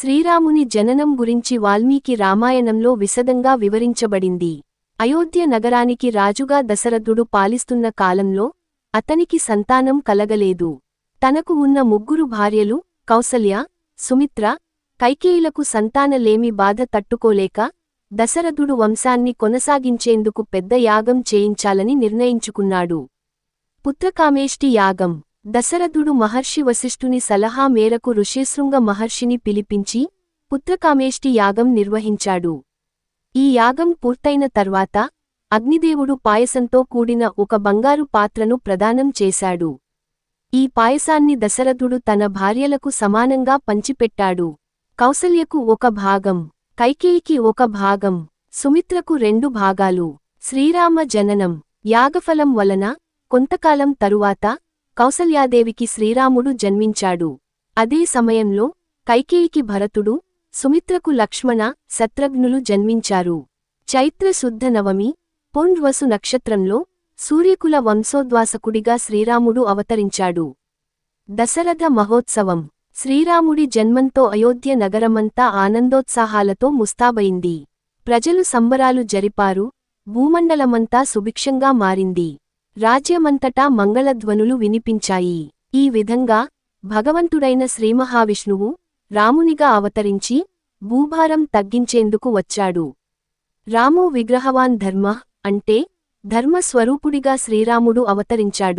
శ్రీరాముని జననం గురించి వాల్మీకి రామాయణంలో విశదంగా వివరించబడింది. అయోధ్య నగరానికి రాజుగా దశరథుడు పాలిస్తున్న కాలంలో అతనికి సంతానం కలగలేదు. తనకు ఉన్న ముగ్గురు భార్యలు కౌసల్య సుమిత్ర కైకేయులకు సంతానలేమి బాధ తట్టుకోలేక దశరథుడు వంశాన్ని కొనసాగించేందుకు పెద్ద యాగం చేయించాలని నిర్ణయించుకున్నాడు. పుత్రకామేష్టి యాగం దశరథుడు మహర్షి వశిష్ఠుని సలహా మేరకు ఋషిశృంగ మహర్షిని పిలిపించి పుత్రకామేష్టి యాగం నిర్వహించాడు. ఈ యాగం పూర్తయిన తర్వాత అగ్నిదేవుడు పాయసంతో కూడిన ఒక బంగారు పాత్రను ప్రదానం చేశాడు. ఈ పాయసాన్ని దశరథుడు తన భార్యలకు సమానంగా పంచిపెట్టాడు. కౌసల్యకు ఒక భాగం కైకేయికి ఒక భాగం సుమిత్రకు రెండు భాగాలు. శ్రీరామ జననం యాగఫలం వలన కొంతకాలం తరువాత కౌసల్యాదేవికి శ్రీరాముడు జన్మించాడు. అదే సమయంలో కైకేయికి భరతుడు సుమిత్రకు లక్ష్మణ శత్రఘ్నులు జన్మించారు. చైత్ర శుద్ధ నవమి పొండ్వసు నక్షత్రంలో సూర్యకుల వంశోద్వాసకుడిగా శ్రీరాముడు అవతరించాడు. దశరథ మహోత్సవం శ్రీరాముడి జన్మంతో అయోధ్య నగరమంతా ఆనందోత్సాహాలతో ముస్తాబైంది. ప్రజలు సంబరాలు జరిపారు భూమండలమంతా సుభిక్షంగా మారింది. రాజ్యమంతటా మంగళధ్వనులు వినిపించాయి. ఈ విధంగా భగవంతుడైన శ్రీమహావిష్ణువు రామునిగా అవతరించి భూభారం తగ్గించేందుకు వచ్చాడు. రాము విగ్రహవాన్ ధర్మ అంటే ధర్మస్వరూపుడిగా శ్రీరాముడు అవతరించాడు.